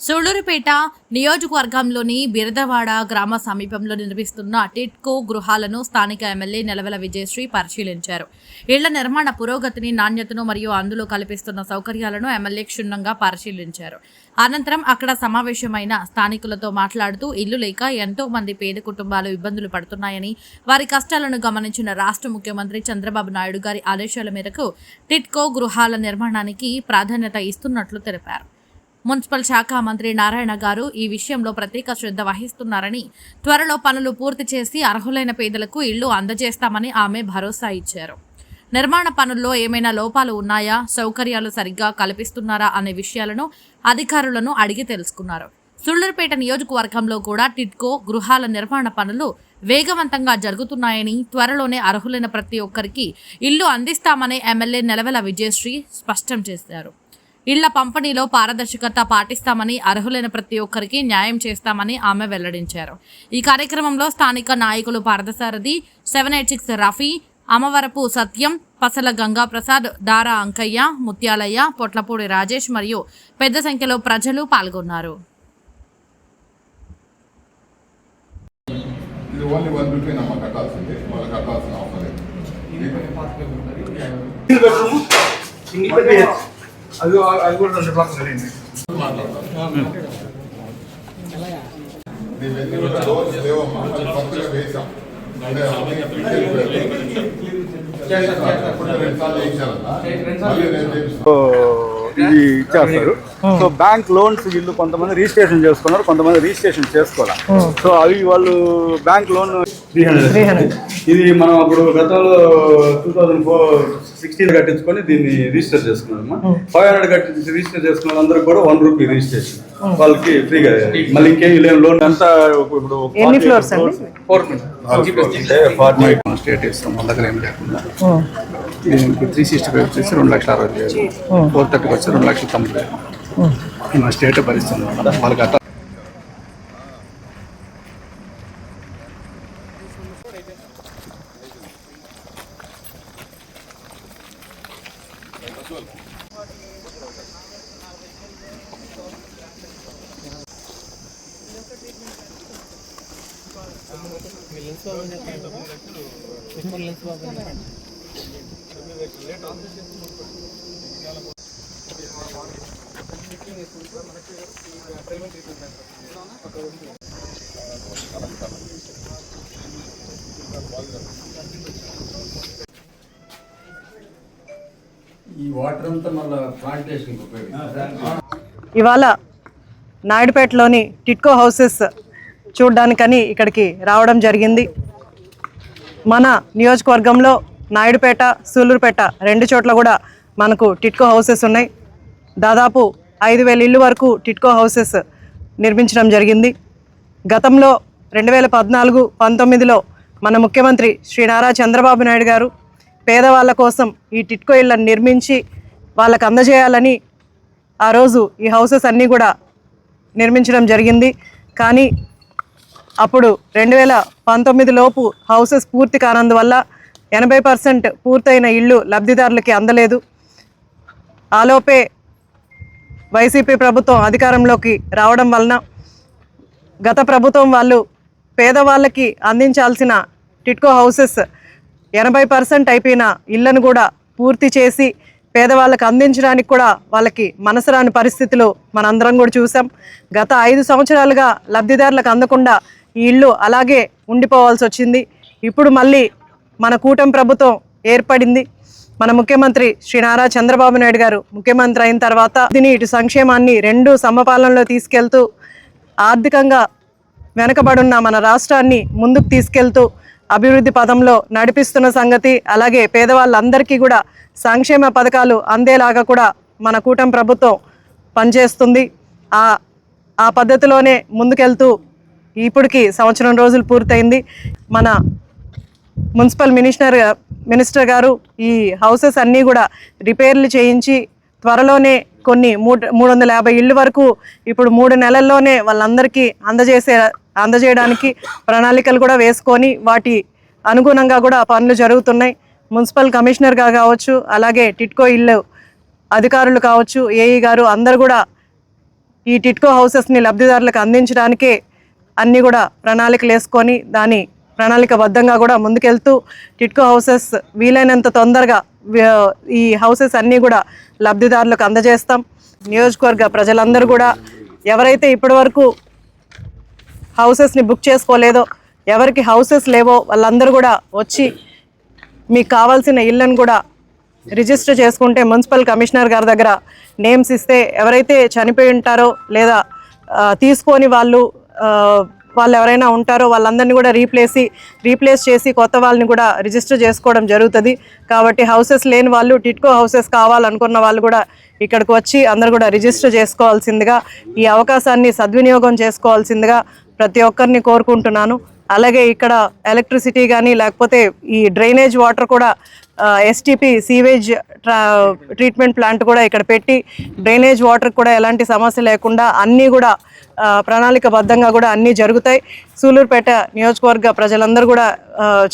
సూళ్ళూరుపేట నియోజకవర్గంలోని బిరదవాడ గ్రామ సమీపంలో నిర్మిస్తున్న టిట్కో గృహాలను స్థానిక ఎమ్మెల్యే నెలవెల విజయశ్రీ పరిశీలించారు. ఇళ్ళ నిర్మాణ పురోగతిని నాణ్యతను మరియు అందులో కల్పిస్తున్న సౌకర్యాలను ఎమ్మెల్యే క్షుణ్ణంగా పరిశీలించారు. అనంతరం అక్కడ సమావేశమైన స్థానికులతో మాట్లాడుతూ ఇల్లు లేక ఎంతో మంది పేద కుటుంబాలు ఇబ్బందులు పడుతున్నాయని వారి కష్టాలను గమనించిన రాష్ట్ర ముఖ్యమంత్రి చంద్రబాబు నాయుడు గారి ఆదేశాల మేరకు టిట్కో గృహాల నిర్మాణానికి ప్రాధాన్యత ఇస్తున్నట్లు తెలిపారు. మున్సిపల్ శాఖ మంత్రి నారాయణ గారు ఈ విషయంలో ప్రత్యేక శ్రద్ధ వహిస్తున్నారని త్వరలో పనులు పూర్తి చేసి అర్హులైన పేదలకు ఇళ్ళు అందజేస్తామని ఆమె భరోసా ఇచ్చారు. నిర్మాణ పనుల్లో ఏమైనా లోపాలు ఉన్నాయా? సౌకర్యాలు సరిగ్గా కల్పిస్తున్నారా అనే విషయాలను అధికారులను అడిగి తెలుసుకున్నారు. సుళ్ళూరుపేట నియోజకవర్గంలో కూడా టిట్కో గృహాల నిర్మాణ పనులు వేగవంతంగా జరుగుతున్నాయని త్వరలోనే అర్హులైన ప్రతి ఒక్కరికి ఇల్లు అందిస్తామని ఎమ్మెల్యే నెలవెల విజయశ్రీ స్పష్టం చేశారు. ఇళ్ళ పంపిణీలో పారదర్శకత పాటిస్తామని అర్హులైన ప్రతి ఒక్కరికి న్యాయం చేస్తామని ఆమె వెల్లడించారు. ఈ కార్యక్రమంలో స్థానిక నాయకులు Parthasarathi seven eight six Rafi Amavarapu Satyam Pasala Gangaprasad Dara Ankaiah Mutyalaiah Potlapudi Rajesh మరియు పెద్ద సంఖ్యలో ప్రజలు పాల్గొన్నారు. ఇది అది అది కూడా రెండు బ్లాక్స్. ఇప్పుడు రెండు సార్లు ఇది ఇచ్చేస్తారు. సో బ్యాంక్ లోన్స్ వీళ్ళు కొంతమంది రిజిస్ట్రేషన్ చేసుకున్నారు కొంతమంది రిజిస్ట్రేషన్ చేసుకోవాలి? సో అవి వాళ్ళు బ్యాంక్ లోన్ త్రీ హండ్రెడ్ ఇది మనం అప్పుడు గతంలో టూ థౌజండ్ ఫోర్ సిక్స్టీన్ కట్టించుకొని దీన్ని రిజిస్టర్ చేసుకున్నాం ఫైవ్ హండ్రెడ్ కట్టి రిజిస్టర్ చేసుకున్న వాళ్ళందరికీ కూడా వన్ రూపీ రిజిస్ట్రేషన్ వాళ్ళకి ఫ్రీగా మళ్ళీ ఇంకేం లేని లోన్ అంతా ఇప్పుడు ఎన్ని ఫ్లోర్స్ అండి? ఫోర్ స్టేట్ ఇస్తాం మన దగ్గర ఏం లేకుండా. త్రీ సిక్స్టీ ఫైవ్ వచ్చేసి రెండు లక్షల అరవై వేలు. ఫోర్ థర్టీకి వచ్చి రెండు లక్షల తొంభై వేలు. మన స్టేట్ భరిస్తుంది వాళ్ళకి అట్లా ఈ వాటర్ అంతా మళ్ళీ ప్లాంటేషన్కి ఉపయోగిస్తారు ఇవాళ నాయుడుపేటలోని టిట్కో హౌసెస్ చూడడానికని ఇక్కడికి రావడం జరిగింది. మన నియోజకవర్గంలో నాయుడుపేట సూలూరుపేట రెండు చోట్ల కూడా మనకు టిట్కో హౌసెస్ ఉన్నాయి. దాదాపు ఐదు వేల ఇల్లు వరకు టిట్కో హౌసెస్ నిర్మించడం జరిగింది. గతంలో రెండు వేల పద్నాలుగు పంతొమ్మిదిలో మన ముఖ్యమంత్రి శ్రీ నారా చంద్రబాబు నాయుడు గారు పేదవాళ్ళ కోసం ఈ టిట్కో ఇళ్ళను నిర్మించి వాళ్ళకు అందజేయాలని ఆ రోజు ఈ హౌసెస్ అన్నీ కూడా నిర్మించడం జరిగింది. కానీ అప్పుడు రెండు వేల పంతొమ్మిది లోపు హౌసెస్ పూర్తి కానందువల్ల ఎనభై పర్సెంట్ పూర్తయిన ఇళ్ళు లబ్ధిదారులకి అందలేదు. ఆలోపే వైసీపీ ప్రభుత్వం అధికారంలోకి రావడం వలన గత ప్రభుత్వం వాళ్ళు పేదవాళ్ళకి అందించాల్సిన టిట్కో హౌసెస్ ఎనభై పర్సెంట్ అయిపోయిన ఇళ్ళను కూడా పూర్తి చేసి పేదవాళ్ళకి అందించడానికి కూడా వాళ్ళకి మనసరాని పరిస్థితులు మనందరం కూడా చూసాం గత ఐదు సంవత్సరాలుగా లబ్ధిదారులకు అందకుండా ఈ ఇల్లు అలాగే ఉండిపోవాల్సి వచ్చింది. ఇప్పుడు మళ్ళీ మన కూటమి ప్రభుత్వం ఏర్పడింది. మన ముఖ్యమంత్రి శ్రీ నారా చంద్రబాబు నాయుడు గారు ముఖ్యమంత్రి అయిన తర్వాత దీని ఇటు సంక్షేమాన్ని రెండు సమపాలనలో తీసుకెళ్తూ ఆర్థికంగా వెనకబడున్న మన రాష్ట్రాన్ని ముందుకు తీసుకెళ్తూ అభివృద్ధి పదంలో నడిపిస్తున్న సంగతి అలాగే పేదవాళ్ళందరికీ కూడా సంక్షేమ పథకాలు అందేలాగా కూడా మన కూటమి ప్రభుత్వం పనిచేస్తుంది. ఆ ఆ పద్ధతిలోనే ముందుకెళ్తూ ఇప్పటికి సంవత్సరం రోజులు పూర్తయింది. మన మున్సిపల్ మినిస్టర్ మినిస్టర్ గారు ఈ హౌసెస్ అన్నీ కూడా రిపేర్లు చేయించి త్వరలోనే కొన్ని మూడు మూడు వందల యాభై ఇళ్ళు వరకు ఇప్పుడు మూడు నెలల్లోనే వాళ్ళందరికీ అందజేసే అందజేయడానికి ప్రణాళికలు కూడా వేసుకొని వాటి అనుగుణంగా కూడా పనులు జరుగుతున్నాయి. మున్సిపల్ కమిషనర్గా కావచ్చు అలాగే టిట్కో ఇల్లు అధికారులు కావచ్చు ఏఈ గారు అందరు కూడా ఈ టిట్కో హౌసెస్ని లబ్ధిదారులకు అందించడానికే అన్నీ కూడా ప్రణాళికలు వేసుకొని దాని ప్రణాళికబద్ధంగా కూడా ముందుకెళ్తూ టిట్కో హౌసెస్ వీలైనంత తొందరగా ఈ హౌసెస్ అన్నీ కూడా లబ్ధిదారులకు అందజేస్తాం. నియోజకవర్గ ప్రజలందరూ కూడా ఎవరైతే ఇప్పటివరకు హౌసెస్ని బుక్ చేసుకోలేదో ఎవరికి హౌసెస్ లేవో వాళ్ళందరూ కూడా వచ్చి మీకు కావాల్సిన ఇళ్ళను కూడా రిజిస్టర్ చేసుకుంటే మున్సిపల్ కమిషనర్ గారి దగ్గర నేమ్స్ ఇస్తే ఎవరైతే చనిపోయి ఉంటారో లేదా తీసుకొని వాళ్ళు వాళ్ళు ఎవరైనా ఉంటారో వాళ్ళందరినీ కూడా రీప్లేసి రీప్లేస్ చేసి కొత్త వాళ్ళని కూడా రిజిస్టర్ చేసుకోవడం జరుగుతుంది. కాబట్టి హౌసెస్ లేని వాళ్ళు టిట్కో హౌసెస్ కావాలనుకున్న వాళ్ళు కూడా ఇక్కడికి వచ్చి అందరు కూడా రిజిస్టర్ చేసుకోవాల్సిందిగా ఈ అవకాశాన్ని సద్వినియోగం చేసుకోవాల్సిందిగా ప్రతి ఒక్కరిని కోరుకుంటున్నాను. అలాగే ఇక్కడ ఎలక్ట్రిసిటీ కానీ లేకపోతే ఈ డ్రైనేజ్ వాటర్ కూడా ఎస్టీపీ సీవేజ్ ట్రా ట్రీట్మెంట్ ప్లాంట్ కూడా ఇక్కడ పెట్టి డ్రైనేజ్ వాటర్ కూడా ఎలాంటి సమస్య లేకుండా అన్నీ కూడా ప్రణాళికబద్ధంగా కూడా అన్నీ జరుగుతాయి. సూలూరుపేట నియోజకవర్గ ప్రజలందరూ కూడా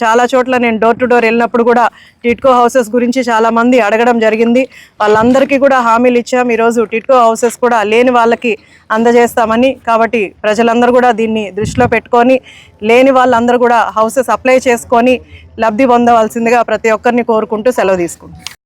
చాలా చోట్ల నేను డోర్ టు డోర్ వెళ్ళినప్పుడు కూడా టిట్కో హౌసెస్ గురించి చాలామంది అడగడం జరిగింది. వాళ్ళందరికీ కూడా హామీలు ఇచ్చాం. ఈరోజు టిట్కో హౌసెస్ కూడా లేని వాళ్ళకి అందజేస్తామని కాబట్టి ప్రజలందరూ కూడా దీన్ని దృష్టిలో పెట్టుకొని లేని వాళ్ళందరూ కూడా హౌసెస్ అప్లై చేసుకొని లబ్ధి పొందవలసిందిగా ప్రతి ఒక్కరిని కోరుకుంటూ సెలవు తీసుకుంటాం